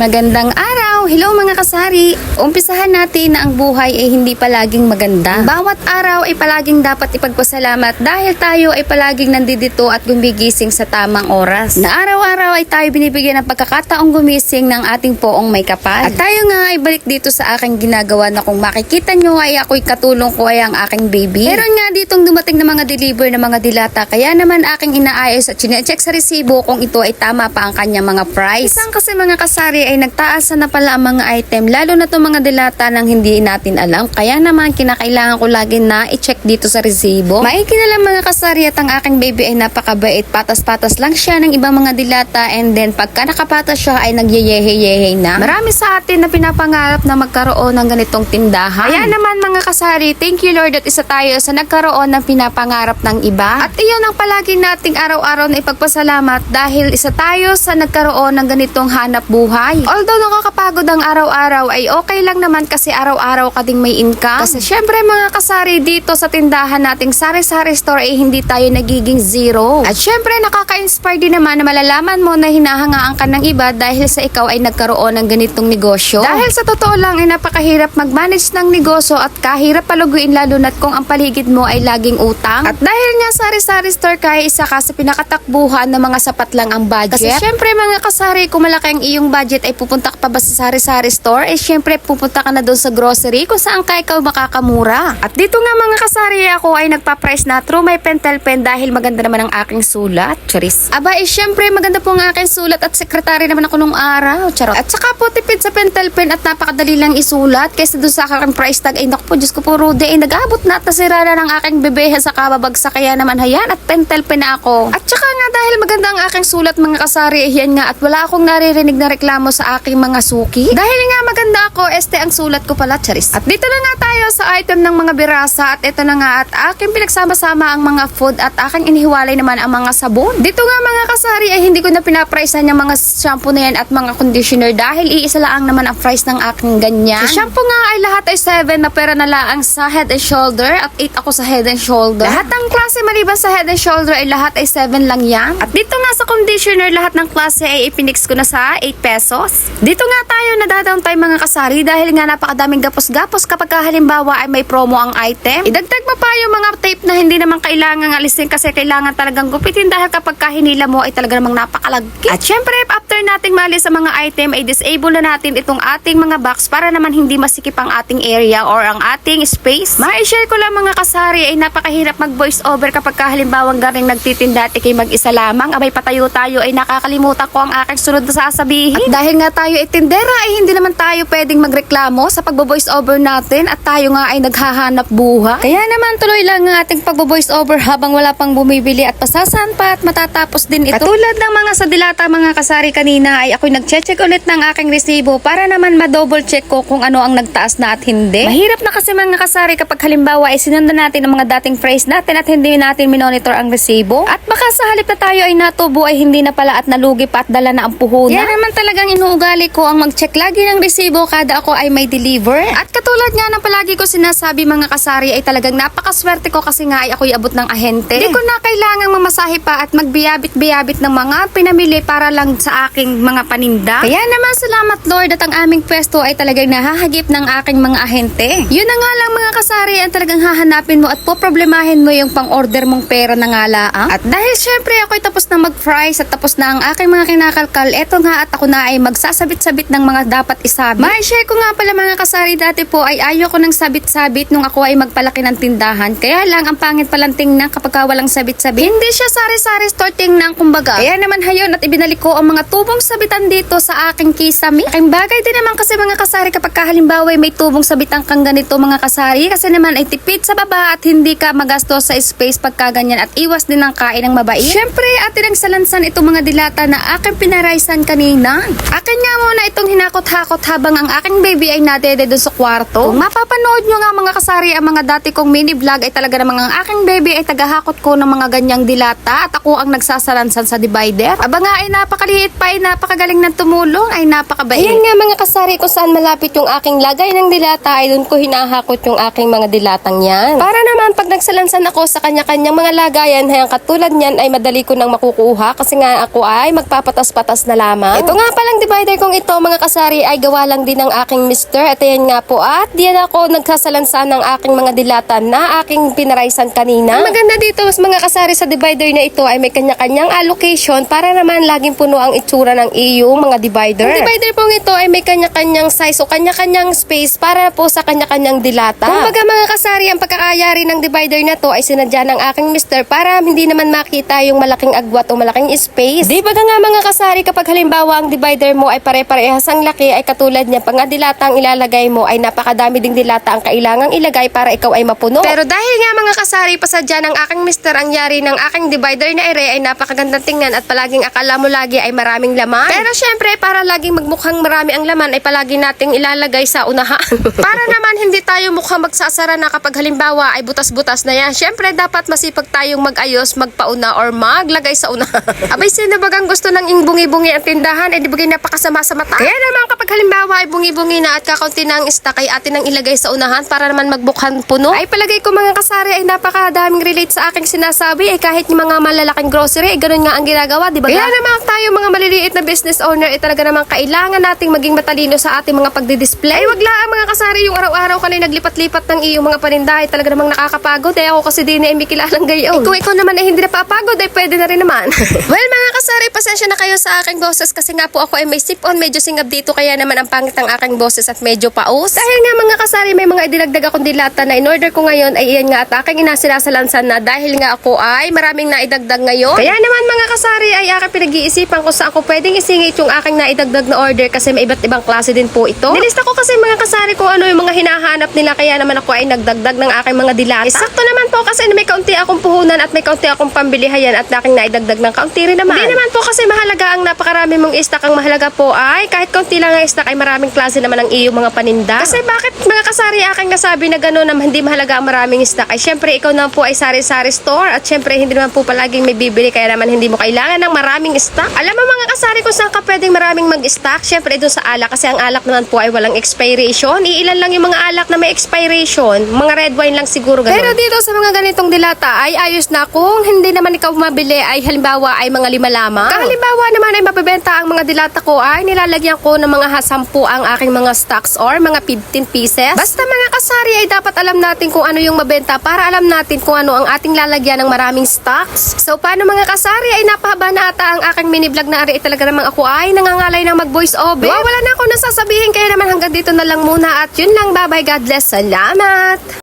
Magandang araw! Hello mga kasari! Umpisahan natin na ang buhay ay hindi palaging maganda. Bawat araw ay palaging dapat ipagpasalamat dahil tayo ay palaging nandito at gumigising sa tamang oras. Na araw-araw ay tayo binibigyan ng pagkakataong gumising ng ating poong may kapal. At tayo nga ay balik dito sa aking ginagawa na kung makikita nyo ay ako'y katulong ko ay ang aking baby. Meron nga ditong dumating na mga deliver na mga dilata kaya naman aking inaayos at chinecheck sa resibo kung ito ay tama pa ang kanyang mga price. Isang kasi mga kasari ay nagtaas na pala mga item lalo na itong mga dilata nang hindi natin alam. Kaya naman kinakailangan ko lagi na i-check dito sa resibo. Maiki na lang mga kasari at ang aking baby ay napakabait. Patas-patas lang siya ng ibang mga dilata and then pagka nakapatas siya ay nagyeyehe-yehe na. Marami sa atin na pinapangarap na magkaroon ng ganitong tindahan. Kaya naman mga kasari, thank you Lord at isa tayo sa nagkaroon ng pinapangarap ng iba. At iyon ang palagi nating araw-araw na ipagpasalamat dahil isa tayo sa nagkaroon ng ganitong hanap buhay. Although nakakapagod ang araw-araw ay okay lang naman kasi araw-araw ka ding may income. Kasi syempre mga kasari dito sa tindahan nating sari-sari store ay hindi tayo nagiging zero. At syempre nakaka-inspire din naman na malalaman mo na hinahangaan ka ng iba dahil sa ikaw ay nagkaroon ng ganitong negosyo. Dahil sa totoo lang ay napakahirap mag-manage ng negosyo at kahirap paluguin lalo na't kung ang paligid mo ay laging utang. At dahil nga sari-sari store kaya isa ka sa pinakatakbuhan ng mga sapat lang ang budget. Kasi syempre mga kasari kung malaki ang iyong budget ay pupunta ka pa ba sa sari-sari store eh syempre pupunta ka na doon sa grocery kung saan ka ikaw makakamura. At dito nga mga kasari ako ay nagpa-price na through my pentel pen dahil maganda naman ang aking sulat. Charis. Aba eh syempre maganda po ang aking sulat at sekretary naman ako nung araw. Charot. At saka po tipid sa pentel pen at napakadali lang isulat kaysa doon sa aking price tag ay naku po Diyos ko po Rudy ay nag-abot na at nasira na ng aking bebehe sa kababagsak kaya naman hayan at pentel pen ako. At saka nga dahil maganda ang aking sulat mga kasari eh, yan nga at wala akong naririnig na reklamo sa aking mga suki. Dahil nga maganda ako, este ang sulat ko pala, Charis. At dito na nga tayo sa item ng mga birasa at ito na nga at aking pinagsama-sama ang mga food at aking inihiwalay naman ang mga sabon. Dito nga mga kasari ay hindi ko na pinapricean yung mga shampoo na yan at mga conditioner dahil iisa lang naman ang price ng aking ganyan. Sa shampoo nga ay lahat ay 7 na pera na laang sa head and shoulder at 8 ako sa head and shoulder. Lahat ng klase maliban sa head and shoulder ay lahat ay 7 lang yan. At dito nga sa conditioner lahat ng klase ay ipinix ko na sa 8 pesos. Dito nga tayo nadadown tayo mga kasari dahil nga napakadaming gapos-gapos kapag ka halimbawa ay may promo ang item. Idagdag mo pa yung mga tape na hindi naman kailangan alisin kasi kailangan talagang gupitin dahil kapag ka hinila mo ay talaga namang napakalagkit. At syempre after nating maalis sa mga item ay disable na natin itong ating mga box para naman hindi masikip ang ating area or ang ating space. Ma-share ko lang mga kasari ay napakahirap mag voice over kapag ka halimbawa garing nagtitinda at ikay mag-isa lamang abay patayo tayo ay nakakalimutan ko ang aking sunod na sasabihin. At dahil nga tayo ay tindera ay hindi naman tayo pwedeng magreklamo sa pagbo-voice over natin at tayo nga ay naghahanap buhay. Kaya naman tuloy lang ang ating pagbo-voice over habang wala pang bumibili at pasasan pa at matatapos din ito. Katulad ng mga sa dilata mga kasari kanina ay ako'y nag-check ulit ng aking resibo para naman ma-double check ko kung ano ang nagtaas na at hindi. Mahirap na kasi mga kasari kapag halimbawa ay sinundan natin ang mga dating phrase natin at hindi natin minonitor ang resibo. At baka sa halip na tayo ay natubo ay hindi na pala at nalugi pa at dala na ang puhunan. Yan naman talagang inuugali ko ang mag-check lagi ng resibo kada ako ay may deliver. At katulad nga ng palagi ko sinasabi mga kasari ay talagang napakaswerte ko kasi nga ay ako'y abot ng ahente. Hindi ko na kailangang mamasahe pa at magbiyabit-biyabit ng mga pinamili para lang sa aking mga paninda. Kaya naman salamat Lord at ang aming pwesto ay talagang nahahagip ng aking mga ahente. Yun na nga lang mga kasari ang talagang hahanapin mo at poproblemahin mo yung pang-order mong pera na nga laang. At dahil syempre ako'y tapos na mag-fries at tapos na ang aking mga kinakalkal, eto nga at ako na ay magsasabit-sabit ng mga dapat isabit. Ma-share ko nga pala mga kasari dati po ay ayaw ko ng sabit-sabit nung ako ay magpalaki ng tindahan. Kaya lang ang pangit palang tingnan kapag ka walang sabit-sabit. Hindi siya sari-sari store tingnan kumbaga. Kaya naman hayon at ibinalik ko ang mga tubong sabitan dito sa aking kisame. Aking bagay din naman kasi mga kasari kapag ka halimbawa ay may tubong sabitan kang ganito mga kasari kasi naman ay tipid sa baba at hindi ka magastos sa space pagka ganyan at iwas din ang kain ng mabait. Syempre atin ang salansan itong mga dilata na aking pinaraisan kanina. Akin nga muna itong nagahakot-hakot habang ang aking baby ay nadede doon sa kwarto. Kung mapapanood nyo nga mga kasari ang mga dati kong mini vlog ay talaga namang ang aking baby ay tagahakot ko ng mga ganyang dilata at ako ang nagsasalansan sa divider. Aba nga ay napakaliit pa ay napakagaling ng tumulong ay napakabait. Ayan nga mga kasari kung saan malapit yung aking lagay ng dilata ay doon ko hinahakot yung aking mga dilatang yan. Para naman pag nagsalansan ako sa kanya-kanyang mga lagayan, hayang katulad niyan ay madali ko nang makukuha kasi nga ako ay magpapatas-patas na lamang. Ito nga palang divider kong ito mga kasari ay gawa lang din ng aking mister at ayan nga po at diyan ako nagsasalansan ng aking mga dilata na aking pinaraisan kanina. Ang maganda dito mga kasari sa divider na ito ay may kanya-kanyang allocation para naman laging puno ang itsura ng iyong mga divider. Ang divider pong ito ay may kanya-kanyang size o kanya-kanyang space para po sa kanya-kanyang dilata. Kumbaga mga kasari, ang pagkakayari ng divider na to ay sinadya ng aking mister para hindi naman makita yung malaking agwat o malaking space. Di ba nga mga kasari kapag halimbawa ang divider mo ay pare-parehas ang laki ay katulad niya pag nga dilata ang ilalagay mo ay napakadami ding dilata ang kailangang ilagay para ikaw ay mapuno. Pero dahil nga mga kasari pasadya ng aking mister ang yari ng aking divider na ere ay napakagandang tingnan at palaging akala mo lagi ay maraming laman. Pero syempre para laging magmukhang marami ang laman ay palagi nating ilalagay sa unahan. para naman hindi tayo mukhang magsasara na kapag halimbawa ay butas-butas na yan. Syempre dapat masipag tayong mag-ayos, magpauna or maglagay sa unahan. Abay sino bagang gusto ng bungi-bungi ang tindahan ay di bagay napakasama sa mata. Kaya naman kapag halimbawa ay bungi-bungi na at kakaunti na ang stock ay atin ang ilagay sa unahan para naman magbukhan puno. Ay palagay ko mga kasari ay napakadaming relate sa aking sinasabi ay kahit yung mga malalaking grocery ay ganun nga ang ginagawa, di ba? Kaya naman tayo mga maliliit na business owner ay talaga naman kailangan nating maging matalino sa ating mga pagdi-display. Ay wag lang mga kasari yung araw-araw ka na naglipat-lipat ng iyong mga paninda ay talaga namang nakakapagod. Eh ako kasi din ay may kilalang gayon. Eh, kung ikaw naman ay hindi napapagod ay pwede na rin naman. well mga kasari, pasensya na kayo sa aking boses kasi nga po ako ay may sip-on, medyo singab dito kaya naman ang pangit ng aking boses at medyo paus. Dahil nga mga kasari, may mga idinagdag akong dilata na in-order ko ngayon ay iyan nga at aking inasinasalansan na dahil nga ako ay maraming naidagdag ngayon. Kaya naman mga kasari ay aking pinag-iisipan kung saan ako pwedeng isingit yung aking naidagdag na order kasi may iba't ibang klase din po ito. Nilista ko kasi mga kasari kung ano yung mga hinahanap nila kaya naman ako ay nagdagdag ng aking mga dilata. Sakto naman po kasi may kaunti akong puhunan at may kaunti akong pambilihayan at aking naidagdag ng kaunti rin naman. Hindi naman po kasi mahalaga ang napakarami mong stock. Ang mahalaga po ay kahit kaunti lang ang stock ay maraming klase naman ang iyong mga paninda. Kasi bakit mga kasari aking nasabi na gano'n na hindi mahalaga ang maraming stock ay syempre ikaw naman po ay sari-sari store at syempre hindi naman po palaging may bibili kaya naman hindi mo kailangan ng maraming stock. Alam mo mga kasari kung saan ka pwedeng maraming mag-stock? Syempre doon sa alak kasi ang alak naman po ay walang expiration. Iilan lang yung mga alak na may expiration. Mga red wine lang siguro ganun. Pero dito sa mga ganitong dilata ay ayos na kung hindi naman ikaw mabili ay halimbawa ay mga lima lamang. Kung halimbawa naman ay mabebenta ang mga dilata ko ay nilalagyan ko ng mga hasampu ang aking mga stocks or mga 15 pieces. Basta mga kasari ay dapat alam natin kung ano yung mabenta para alam natin kung ano ang ating lalagyan ng maraming stocks. So paano mga kasari ay napahaba na ata ang aking mini vlog na ari talaga namang ako ay nangangalay ng mag voice over. Wow, wala na ako nasasabihin kaya naman hanggang dito na lang muna at yun lang bye bye God bless. Salamat!